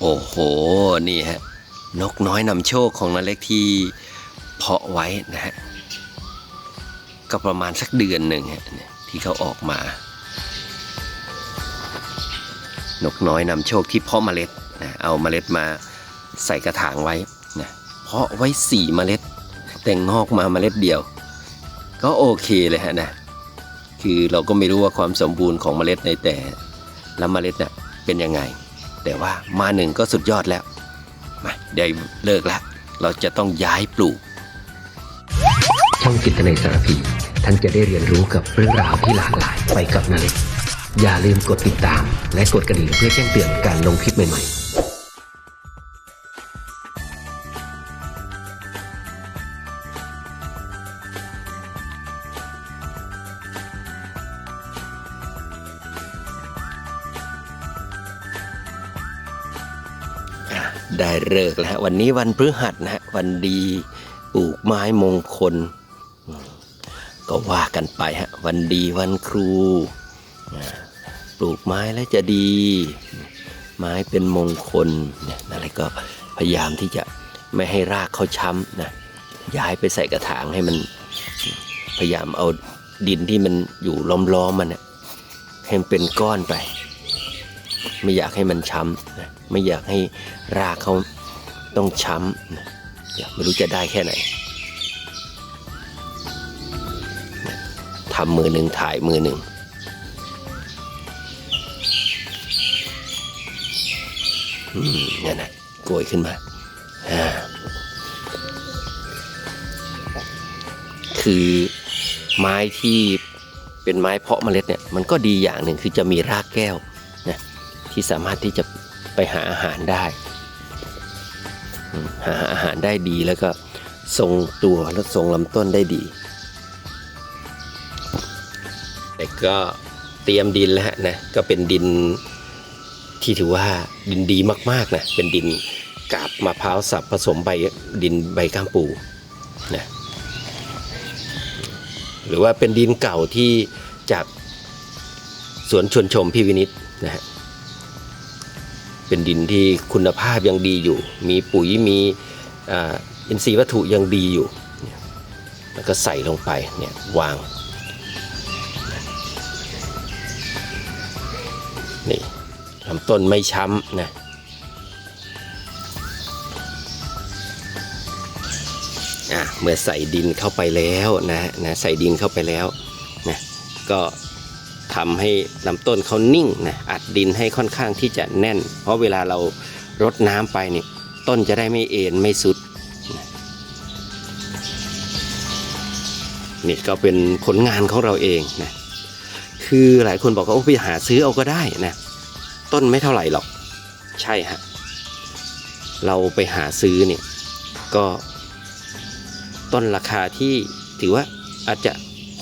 โอ้โห นี่ฮะ นกน้อยนำโชคของนาเล็กที่เพาะไว้นะฮะ ก็ประมาณสักเดือนหนึ่งฮะที่เขาออกมา นกน้อยนำโชคที่เพาะเมล็ดนะเอาเมล็ดมาใส่กระถางไว้นะเพาะไว้สี่เมล็ด แต่งอกมาเมล็ดเดียว ก็โอเคเลยฮะนะคือเราก็ไม่รู้ว่าความสมบูรณ์ของเมล็ดในแต่ละเมล็ดน่ะเป็นยังไง แต่ว่ามาหนึ่งก็สุดยอดแล้วมาเดี๋ยวเลิกแล้ว เราจะต้องย้ายปลูก ช่องจิตในสารพี ท่านจะได้เรียนรู้กับเรื่องราวที่หลากหลายไปกับนาเล็กอย่าลืมกดติดตาม และกดกระดิ่งเพื่อแจ้งเตือนการลงคลิปใหม่ๆ ได้เลิกแล้วฮะวันนี้วันพฤหัสนะฮะวันดีปลูกไม้มงคล ก็ว่ากันไปฮะวันดีวันครู ปลูกไม้แล้วจะดี ไม้เป็นมงคลเนี่ยอะไรก็พยายามที่จะไม่ให้รากเขาช้ำนะย้ายไปใส่กระถางให้มันพยายามเอาดินที่มันอยู่ล้อมๆมันน่ะให้มันเป็นก้อนไป ไม่อยากให้มันช้ำนะ ไม่อยากให้รากเขาต้องช้ำนะอยากไม่รู้จะได้แค่ไหนทำมือหนึ่งถ่ายมือหนึ่งอืมนั่นนะโกยขึ้นมาอ่าคือไม้ที่เป็นไม้เพาะเมล็ดเนี่ย มันก็ดีอย่างหนึ่งคือจะมีรากแก้วนะที่สามารถที่จะ ไปหาอาหารได้ หาอาหารได้ดีแล้วก็ทรงตัวและทรงลำต้นได้ดี แต่ก็เตรียมดินแล้วนะก็เป็นดินที่ถือว่าดินดีมากๆนะเป็นดินกาบมะพร้าวสับผสมใบดินใบก้ามปูนะหรือว่าเป็นดินเก่าที่จากสวนชวนชมพี่วินิตนะฮะ เป็นดินที่คุณภาพยังดีอยู่ มีปุ๋ยมีอินทรีย์วัตถุยังดีอยู่ แล้วก็ใส่ลงไปเนี่ยวางนี่ลำต้นไม่ช้ำนะอะเมื่อใส่ดินเข้าไปแล้วนะนะใส่ดินเข้าไปแล้วนะก็ ทำให้ลำต้นเขานิ่งนะอัดดินให้ค่อนข้างที่จะแน่น เพราะเวลาเรารดน้ำไปนี่ต้นจะได้ไม่เอ็นไม่สุดนี่ก็เป็นผลงานของเราเองนะคือหลายคนบอกว่าไปหาซื้อเอาก็ได้นะต้นไม่เท่าไหร่หรอกใช่ฮะเราไปหาซื้อเนี่ยก็ต้นราคาที่ถือว่าอาจจะ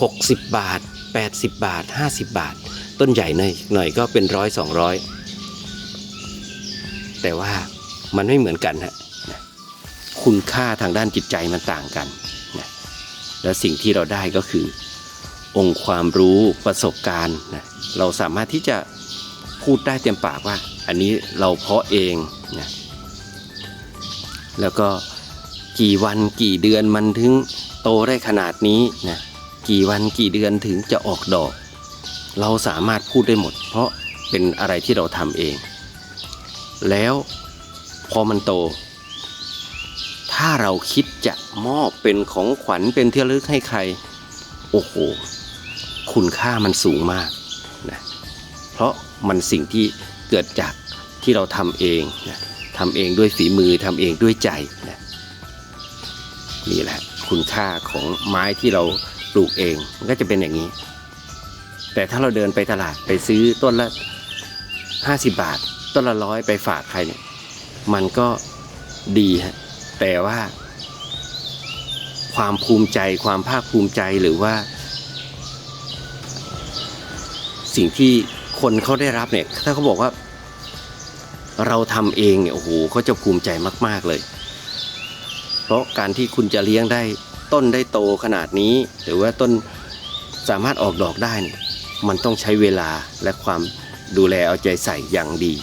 60 บาท 80 บาท 50 บาท ต้นใหญ่หน่อยหน่อยก็เป็นร้อยสองร้อยแต่ว่ามันไม่เหมือนกันฮะคุณค่าทางด้านจิตใจมันต่างกันนะแล้วสิ่งที่เราได้ก็คือ องค์ความรู้ประสบการณ์นะเราสามารถที่จะพูดได้เต็มปากว่า อันนี้เราเพาะเองนะแล้วก็กี่วันกี่เดือนมันถึงโตได้ขนาดนี้นะ กี่วันกี่เดือนถึงจะออกดอก เราสามารถพูดได้หมด เพราะเป็นอะไรที่เราทำเอง แล้วพอมันโต ถ้าเราคิดจะมอบเป็นของขวัญเป็นเที่ระลึกให้ใคร โอ้โห คุณค่ามันสูงมากนะเพราะมันสิ่งที่เกิดจากที่เราทำเองนะทำเองด้วยฝีมือทำเองด้วยใจนะนี่แหละคุณค่าของไม้ที่เรา ปลูกเองมันก็จะเป็นอย่างนี้ แต่ถ้าเราเดินไปตลาดไปซื้อต้นละ 50 บาท ต้นละร้อยไปฝากใครเนี่ยมันก็ดีฮะแต่ว่า ความภูมิใจความภาคภูมิใจหรือว่า สิ่งที่คนเขาได้รับเนี่ย ถ้าเขาบอกว่า เราทำเองเนี่ยโอ้โหเขาจะภูมิใจมาก ๆเลย เพราะการที่คุณจะเลี้ยงได้ ต้นได้โตขนาดนี้ หรือว่าต้นสามารถออกดอกได้เนี่ยมันต้องใช้เวลาและความดูแลเอาใจใส่อย่างดี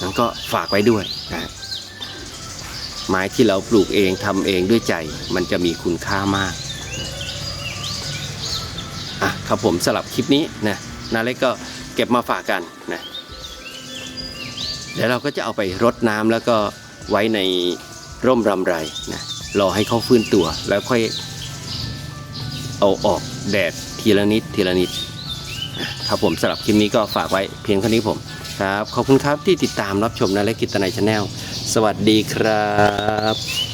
นั้นก็ฝากไว้ด้วยนะไม้ที่เราปลูกเองทำเองด้วยใจมันจะมีคุณค่ามากอะครับผมสลับคลิปนี้นะนาเล็กก็เก็บมาฝากกันนะเดี๋ยวเราก็จะเอาไปรดน้ำแล้วก็ไว้ในร่มรำไรนะ รอให้เขาฟื้นตัว แล้วค่อยเอาออกแดดทีละนิดทีละนิดครับผมสำหรับคลิปนี้ก็ฝากไว้เพียงเท่านี้ผมครับ ขอบคุณครับที่ติดตามรับชมนาเละกิตนายชาแนลสวัสดีครับ